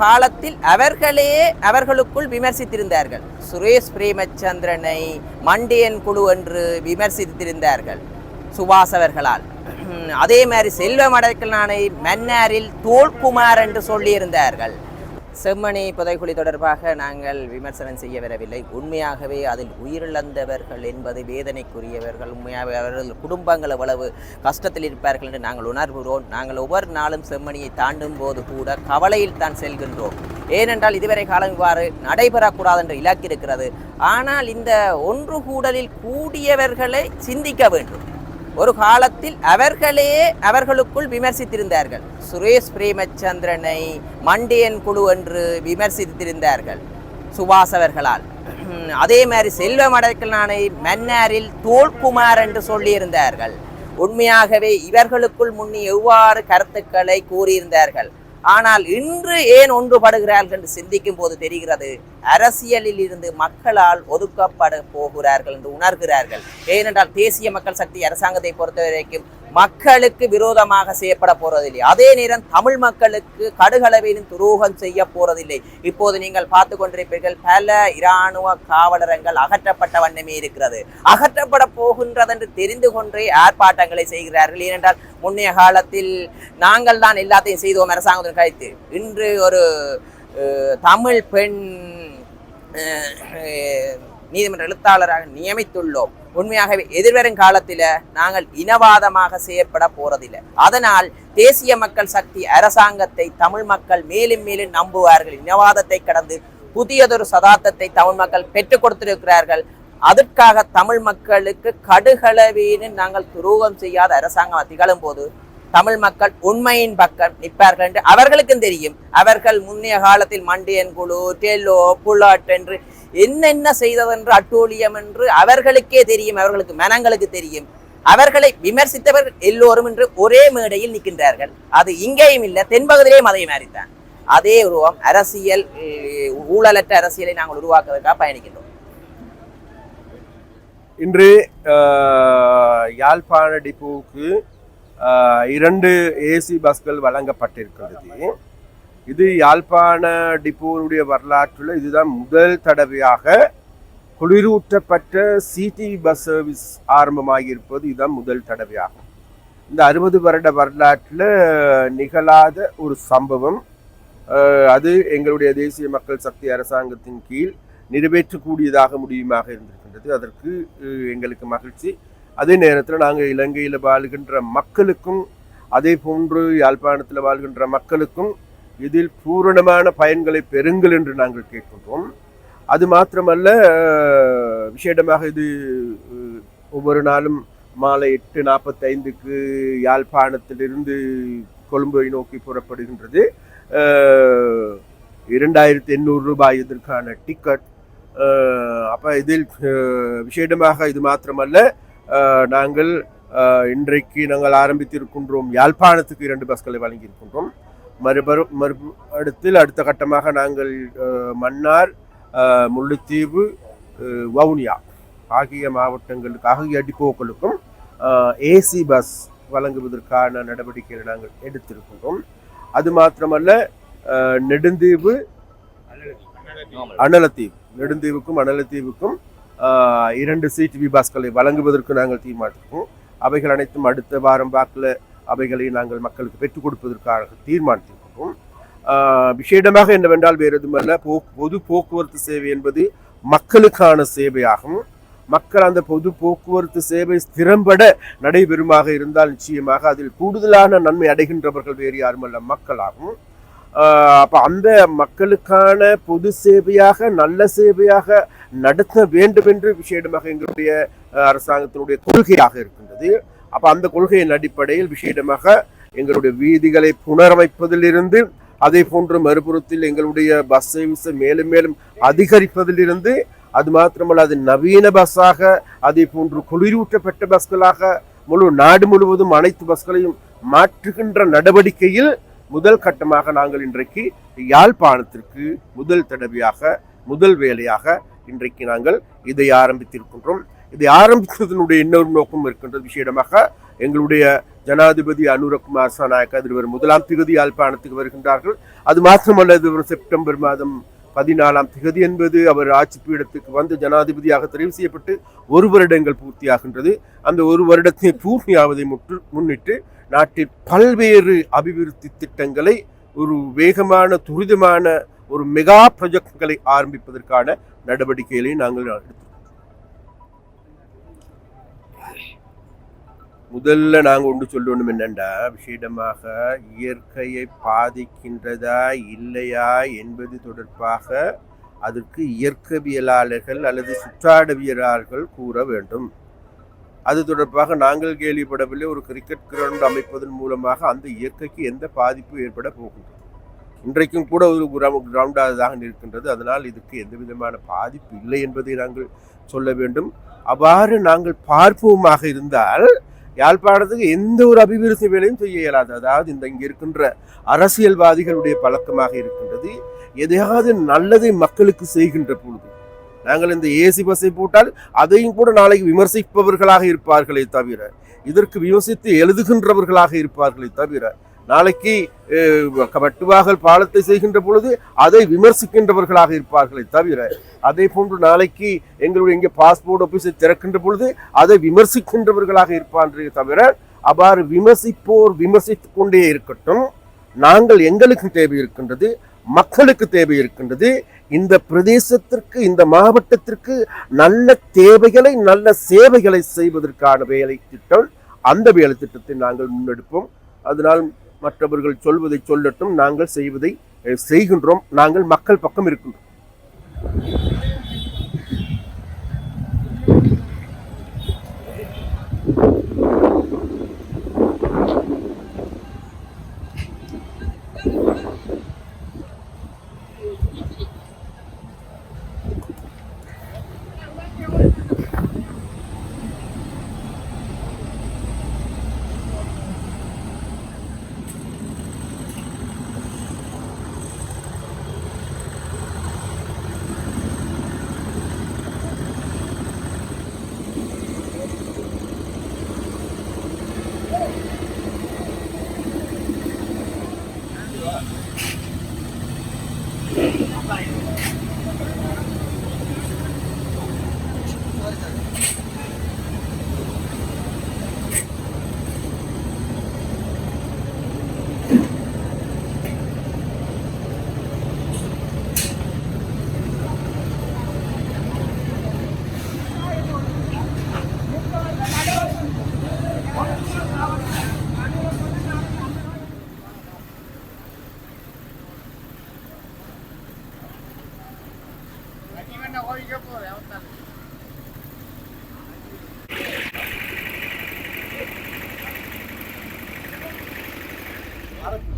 காலத்தில் அவர்களே அவர்களுக்குள் விமர்சித்திருந்தார்கள். சுரேஷ் பிரேமச்சந்திரனை மண்டியன் குழு என்று விமர்சித்திருந்தார்கள் சுபாஷ் அவர்களால் அதே மாதிரி செல்வம் அடைக்கலானை மன்னாரில் தோல்குமார் என்று சொல்லியிருந்தார்கள். செம்மணி புதைக்குழி தொடர்பாக நாங்கள் விமர்சனம் செய்ய வரவில்லை. உண்மையாகவே அதில் உயிரிழந்தவர்கள் என்பது வேதனைக்குரியவர்கள் உண்மையாகவே அவர்கள் குடும்பங்கள் எவ்வளவு கஷ்டத்தில் இருப்பார்கள் என்று நாங்கள் உணர்கிறோம். நாங்கள் ஒவ்வொரு நாளும் செம்மணியை தாண்டும் போது கூட கவலையில் தான் செல்கின்றோம். ஏனென்றால் இதுவரை காலம் இவ்வாறு நடைபெறக்கூடாது என்ற இலக்கு இருக்கிறது. ஆனால் இந்த ஒன்று கூடலில் கூடியவர்களை சிந்திக்க வேண்டும். ஒரு காலத்தில் அவர்களே அவர்களுக்குள் விமர்சித்திருந்தார்கள். சுரேஷ் பிரேமச்சந்திரனை மண்டியன் குழு என்று விமர்சித்திருந்தார்கள் சுபாஷ் அவர்களால் அதே மாதிரி செல்வம் அடைக்கலானை மன்னாரில் தோல்குமார் என்று சொல்லியிருந்தார்கள். உண்மையாகவே இவர்களுக்குள் முன்னே எவ்வாறு கருத்துக்களை கூறியிருந்தார்கள்? ஆனால் இன்று ஏன் ஒன்றுபடுகிறார்கள் என்று சிந்திக்கும் போது தெரிகிறது. அரசியலில் இருந்து மக்களால் ஒதுக்கப்பட போகிறார்கள் என்று உணர்கிறார்கள். ஏனென்றால் தேசிய மக்கள் சக்தி அரசாங்கத்தை பொறுத்த வரைக்கும் மக்களுக்கு விரோதமாக செய்யப்பட போறதில்லை. அதே நேரம் தமிழ் மக்களுக்கு கடுகளவிலும் துரோகம் செய்ய போறதில்லை. இப்போது நீங்கள் பார்த்து கொண்டிருப்பீர்கள் பல இராணுவ காவலரங்கள் அகற்றப்பட்ட வண்ணமே இருக்கிறது. அகற்றப்பட போகின்றது என்று தெரிந்து கொண்டே ஆர்ப்பாட்டங்களை செய்கிறார்கள். ஏனென்றால் முன்னைய காலத்தில் நாங்கள் தான் எல்லாத்தையும் செய்தோம் அரசாங்கத்தின் கழித்து இன்று ஒரு தமிழ் பெண் நீதிமன்ற எழுத்தாளராக நியமித்துள்ளோம். உண்மையாகவே எதிர்வரும் காலத்தில் நாங்கள் இனவாதமாக செய்யப்பட போறதில்லை. அதனால் தேசிய மக்கள் சக்தி அரசாங்கத்தை தமிழ் மக்கள் மேலும் மேலும் நம்புவார்கள். இனவாதத்தை கடந்து புதியதொரு சதாப்தத்தை தமிழ் மக்கள் பெற்றுக் கொடுத்திருக்கிறார்கள். அதற்காக தமிழ் மக்களுக்கு கடுகளவேன்னு நாங்கள் துரோகம் செய்யாத அரசாங்கம் திகழும் போது தமிழ் மக்கள் உண்மையின் பக்கம் நிற்பார்கள் என்று அவர்களுக்கும் தெரியும். அவர்கள் முன்னைய காலத்தில் மண்டியன் குழு டெல்லோ புல்லாட் என்று என்னென்ன செய்ததென்று அட்டூழியம் என்று அவர்களுக்கே தெரியும் அவர்களுக்கு மனங்களுக்கு தெரியும். அவர்களை விமர்சித்தவர்கள் எல்லோரும் இன்று ஒரே மேடையில் நிற்கின்றார்கள். அது இங்கேயும் இல்லை தென்பகுதியிலேயும் அதே மாறித்தான் அதே உருவம் அரசியல் ஊழலற்ற அரசியலை நாங்கள் உருவாக்குவதற்காக பயணிக்கின்றோம். இன்று யாழ்ப்பாண டிப்போவுக்கு இரண்டு ஏசி பஸ்கள் வழங்கப்பட்டிருக்கிறது. இது யாழ்ப்பாண டிப்போனுடைய வரலாற்றில் இதுதான் முதல் தடவையாக குளிரூட்டப்பட்ட சிடி பஸ் சர்வீஸ் ஆரம்பமாகி இருப்பது இதுதான் முதல் தடவையாகும். இந்த அறுபது வருட வரலாற்றில் நிகழாத ஒரு சம்பவம். அது எங்களுடைய தேசிய மக்கள் சக்தி அரசாங்கத்தின் கீழ் நிறைவேற்றக்கூடியதாக முடியுமாக இருந்திருக்கின்றது. அதற்கு எங்களுக்கு மகிழ்ச்சி. அதே நேரத்தில் நாங்கள் இலங்கையில் வாழ்கின்ற மக்களுக்கும் அதே போன்று யாழ்ப்பாணத்தில் வாழ்கின்ற மக்களுக்கும் இதில் பூரணமான பயன்களை பெறுங்கள் என்று நாங்கள் கேட்கின்றோம். அது மாத்திரமல்ல விசேடமாக இது ஒவ்வொரு நாளும் மாலை எட்டு நாற்பத்தைந்துக்கு யாழ்ப்பாணத்திலிருந்து கொழும்பை நோக்கி புறப்படுகின்றது. இரண்டாயிரத்தி எண்ணூறு ரூபாய் இதற்கான டிக்கெட் அப்போ இதில் விசேடமாக இது மாத்திரமல்ல நாங்கள் இன்றைக்கு நாங்கள் ஆரம்பித்திருக்கின்றோம் யாழ்ப்பாணத்துக்கு இரண்டு பஸ்களை வழங்கியிருக்கின்றோம். மறுபரு மறு அடுத்தில் அடுத்த கட்டமாக நாங்கள் மன்னார் முல்லைத்தீவு வவுனியா ஆகிய மாவட்டங்களுக்கு ஆகிய டிப்போக்களுக்கும் ஏசி பஸ் வழங்குவதற்கான நடவடிக்கைகளை நாங்கள் எடுத்திருக்கின்றோம். அது மாத்திரமல்ல நெடுந்தீவு அனலத்தீவு நெடுந்தீவுக்கும் அனலத்தீவுக்கும் இரண்டு சிடிவி பாஸ்களை வழங்குவதற்கு நாங்கள் தீர்மானித்திருக்கோம் அவைகள் அனைத்தும் அடுத்த வாரம் வாக்கில் அவைகளை நாங்கள் மக்களுக்கு பெற்றுக் கொடுப்பதற்காக தீர்மானித்திருக்கிறோம். விசேடமாக என்னவென்றால் வேறு எதுவுமல்ல போ பொது போக்குவரத்து சேவை என்பது மக்களுக்கான சேவையாகும். மக்கள் அந்த பொது போக்குவரத்து சேவை திறம்பட நடைபெறுமாக இருந்தால் நிச்சயமாக அதில் கூடுதலான நன்மை அடைகின்றவர்கள் வேறு யாருமல்ல மக்களாகும். ஆஹ் அப்போ அந்த மக்களுக்கான பொது சேவையாக நல்ல சேவையாக நடத்த வேண்டும் என்று விஷயமாக எங்களுடைய அரசாங்கத்தினுடைய கொள்கையாக இருக்கின்றது. அப்போ அந்த கொள்கையின் அடிப்படையில் விஷயமாக எங்களுடைய வீதிகளை புனரமைப்பதிலிருந்து அதே போன்று மறுபுறத்தில் எங்களுடைய பஸ் சர்வீஸை மேலும் மேலும் அதிகரிப்பதிலிருந்து அது மாத்திரமல்ல அது நவீன பஸ்ஸாக அதே போன்று குளிரூட்டப்பட்ட பஸ்களாக முழு நாடு முழுவதும் அனைத்து பஸ்களையும் மாற்றுகின்ற நடவடிக்கையில் முதல் கட்டமாக நாங்கள் இன்றைக்கு யாழ்ப்பாணத்திற்கு முதல் தடவையாக முதல் வேலையாக இன்றைக்கு நாங்கள் இதை ஆரம்பித்திருக்கின்றோம். இதை ஆரம்பித்ததனுடைய இன்னொரு நோக்கம் இருக்கின்றது விஷயமாக எங்களுடைய ஜனாதிபதி அனுரகுமார் சனாயக் வரும் முதலாம் திகதி யாழ்ப்பாணத்துக்கு வருகின்றார்கள். அது மாத்திரமல்ல இது வரும் செப்டம்பர் மாதம் பதினாலாம் திகதி என்பது அவர் ஆட்சி பீடத்துக்கு வந்து ஜனாதிபதியாக தெரிவு செய்யப்பட்டு ஒரு வருடங்கள் பூர்த்தியாகின்றது. அந்த ஒரு வருடத்தை பூர்த்தியாவதை முற்று முன்னிட்டு நாட்டில் பல்வேறு அபிவிருத்தி திட்டங்களை ஒரு வேகமான துரிதமான ஒரு மெகா ப்ரொஜெக்ட்களை ஆரம்பிப்பதற்கான நடவடிக்கைகளை நாங்கள் எடுத்தோம் முதல்ல நாங்கள் ஒன்று சொல்லணும் என்னென்னா விஷேடமாக இயற்கையை பாதிக்கின்றதா இல்லையா என்பது தொடர்பாக அதற்கு இயற்கவியலாளர்கள் அல்லது சுற்றாடவியலாளர்கள் கூற வேண்டும். அது தொடர்பாக நாங்கள் கேள்விப்படவில்லை. ஒரு கிரிக்கெட் கிரவுண்ட் அமைப்பதன் மூலமாக அந்த இயற்கைக்கு எந்த பாதிப்பும் ஏற்பட போகின்றது இன்றைக்கும் கூட ஒரு கிரவுண்டாக இருக்கின்றது அதனால் இதுக்கு எந்த விதமான பாதிப்பு இல்லை என்பதை நாங்கள் சொல்ல வேண்டும். அவ்வாறு நாங்கள் பார்ப்போமாக இருந்தால் யாழ்ப்பாணத்துக்கு எந்த ஒரு அபிவிருத்தி வேலையும் செய்ய இயலாது. அதாவது இந்த இங்கே இருக்கின்ற அரசியல்வாதிகளுடைய பழக்கமாக இருக்கின்றது. எதையாவது நல்லதை மக்களுக்கு செய்கின்ற பொழுது நாங்கள் இந்த ஏசி பஸ்ஸை போட்டால் அதையும் கூட நாளைக்கு விமர்சிப்பவர்களாக இருப்பார்களே தவிர இதற்கு விமர்சித்து எழுதுகின்றவர்களாக இருப்பார்களே தவிர நாளைக்கு அஹ், வட்டுவாகல் பாலத்தை செய்கின்ற பொழுது அதை விமர்சிக்கின்றவர்களாக இருப்பார்களே தவிர அதே போன்று நாளைக்கு எங்களுடைய இங்கே பாஸ்போர்ட் ஆஃபீஸை திறக்கின்ற பொழுது அதை விமர்சிக்கின்றவர்களாக இருப்பான்றே தவிர அவ்வாறு விமர்சிப்போர் விமர்சித்து கொண்டே இருக்கட்டும். நாங்கள் எங்களுக்கு தேவை இருக்கின்றது மக்களுக்கு தேவை இருக்கின்றது இந்த பிரதேசத்திற்கு இந்த மாவட்டத்திற்கு நல்ல தேவைகளை நல்ல சேவைகளை செய்வதற்கான வேலை திட்டம் அந்த வேலை திட்டத்தை நாங்கள் முன்னெடுப்போம். அதனால் மற்றவர்கள் சொல்வதை சொல்லட்டும் நாங்கள் செய்வதை செய்கின்றோம். நாங்கள் மக்கள் பக்கம் இருக்கின்றோம்.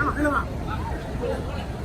வேண்டாம். ஆ அப்படி உள்ள